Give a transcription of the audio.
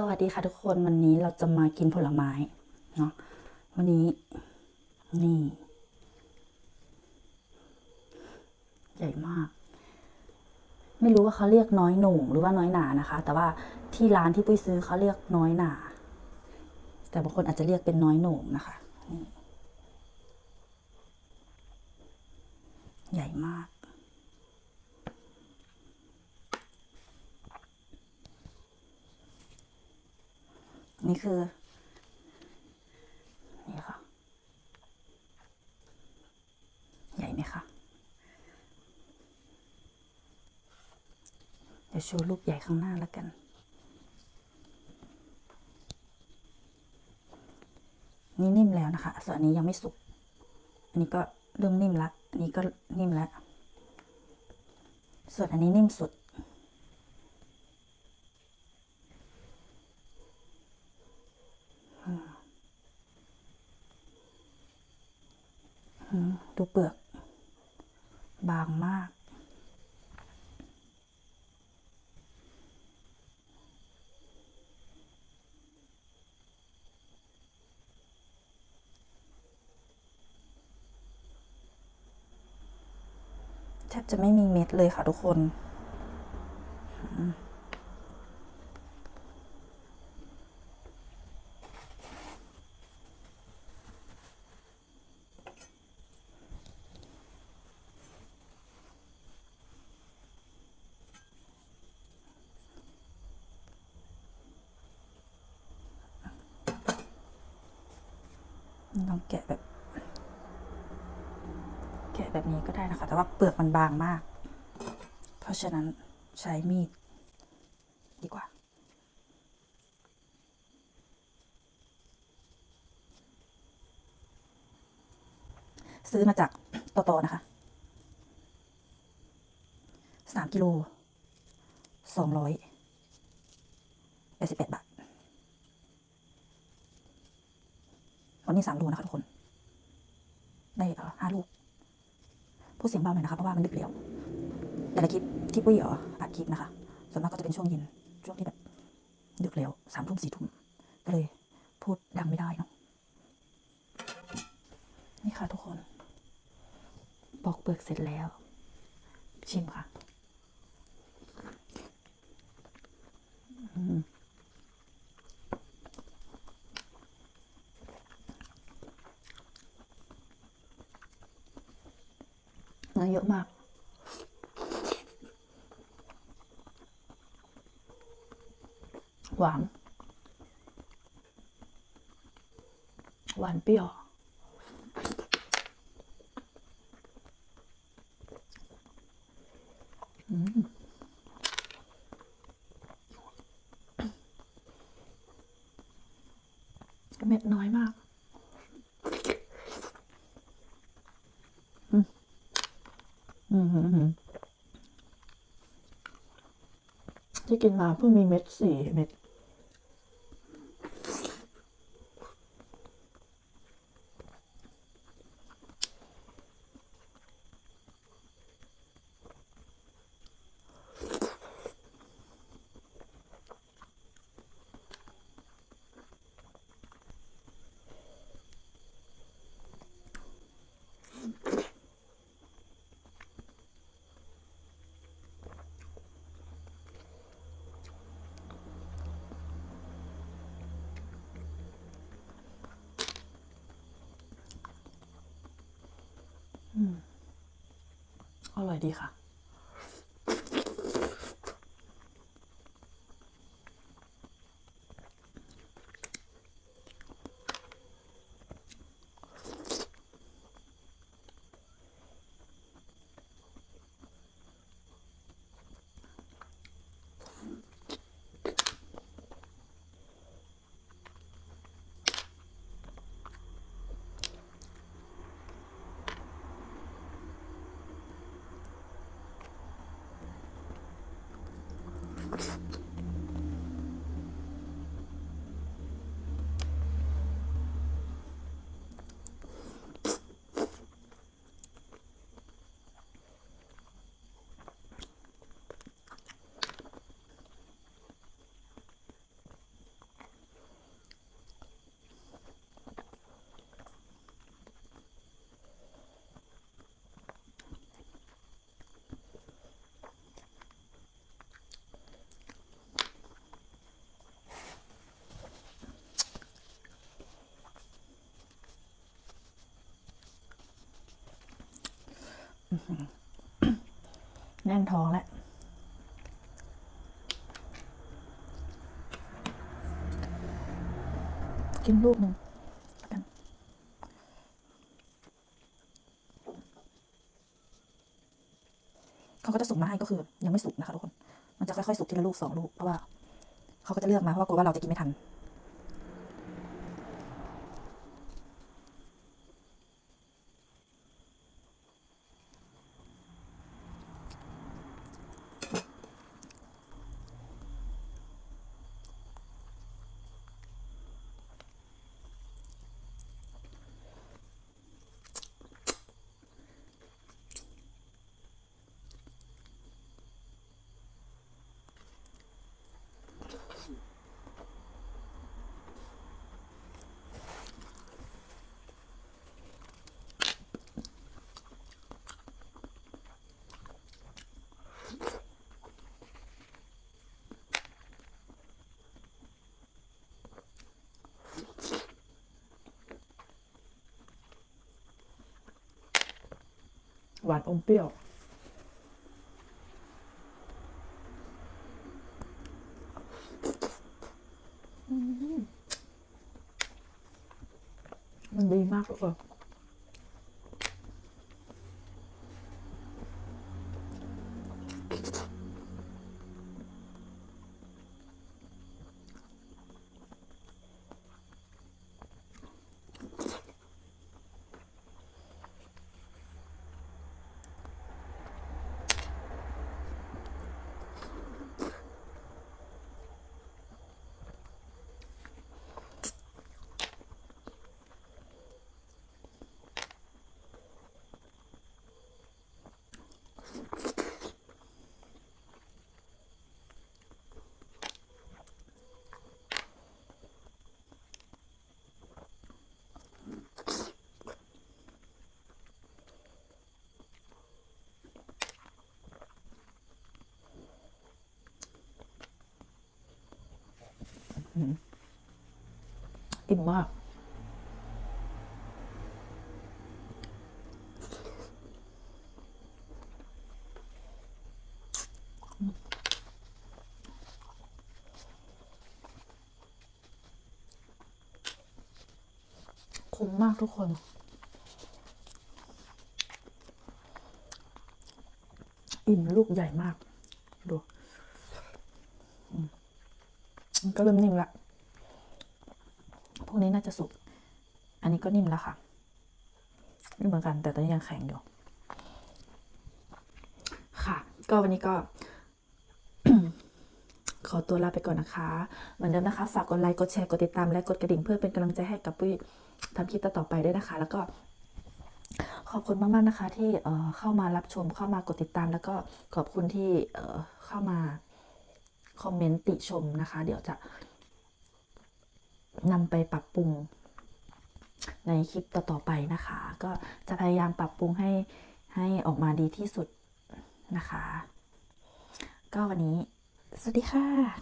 สวัสดีค่ะทุกคนวันนี้เราจะมากินผลไม้เนาะวันนี้ นี่ ใหญ่มาก ไม่รู้ว่าเขาเรียกน้อยหนุ่งหรือว่าน้อยหนานะคะ แต่ว่าที่ร้านที่ปุ้ยซื้อเขาเรียกน้อยหนา แต่บางคนอาจจะเรียกเป็นน้อยหนุ่งนะคะนี่ใหญ่มาก นี่คือ นี่ค่ะ ใหญ่ไหมคะ เดี๋ยวโชว์รูปใหญ่ข้างหน้าแล้วกัน นี่นิ่มแล้วนะคะ ส่วนอันนี้ยังไม่สุก อันนี้ก็เริ่มนิ่มละ อันนี้ก็นิ่มแล้ว ส่วนอันนี้นิ่มสุด ดูเปลือก บางมาก แทบจะไม่มีเม็ดเลยค่ะทุกคน ลองแกะแบบ แกะแบบนี้ก็ได้นะคะ แต่ว่าเปลือกมันบางมาก เพราะฉะนั้นใช้มีด ดีกว่า ซื้อมาจากโตโตนะคะสามกิโลสองร้อยแปดสิบแปดบาท วั นี้สามโลนะคะทุกคน ได้ห้าลูก พูดเสียงเบาหน่อยนะคะเพราะว่ามันดึกแล้วแต่ละคลิปที่ปุ้ยเอออัดคลิปนะคะส่วนมากก็จะเป็นช่วงเย็นช่วงที่แบบดึกแล้วสามทุ่มสี่ทุ่มก็เลยพูดดังไม่ได้เนาะนี่ค่ะทุกคนปอกเปลือกเสร็จแล้ว ชิมค่ะ อืมเนื้อเยอะมาก หวาน หวานเปรี้ยวเม็ดน้อยมากที่กินมาเพิ่งมีเม็ดสี่เม็ด อร่อยดีค่ะ out. แน่นท้องแล้วกินลูกหนึ่งแล้วกันเขาก็จะส่งมาให้ก็คือยังไม่สุกนะคะทุกคน มันจะค่อยๆสุกทีละลูกสองลูก เพราะว่า เขาก็จะเลือกมาเพราะว่ากลัวว่าเราจะกินไม่ทัน หวานอมเปรี้ยว มันดีมากเลย อิ่มมาก คุ้มมากทุกคน อิ่มลูกใหญ่มาก ดูอืมมัน ก็เริ่มนิ่มละพวกนี้น่าจะสุก อันนี้ก็นิ่มแล้วค่ะนิ่มเหมือนกัน แต่ตอนนี้ยังแข็งอยู่ ค่ะ ก็วันนี้ก็ ขอตัวลาไปก่อนนะคะ เหมือนเดิมนะคะ ฝากกดไลค์ กดแชร์ กดติดตาม และกดกระดิ่งเพื่อเป็นกำลังใจให้กับปุ้ยทำคลิปต่อไปด้วยนะคะ แล้วก็ขอบคุณมาก ๆ นะคะที่เข้ามารับชมเข้ามากดติดตาม แล้วก็ขอบคุณที่เอ่อเข้ามา คอมเมนต์ติชมนะคะ เดี๋ยวจะนำไปปรับปรุงในคลิปต่อๆไปนะคะ ก็จะพยายามปรับปรุงให้ให้ออกมาดีที่สุดนะคะ ก็วันนี้ สวัสดีค่ะ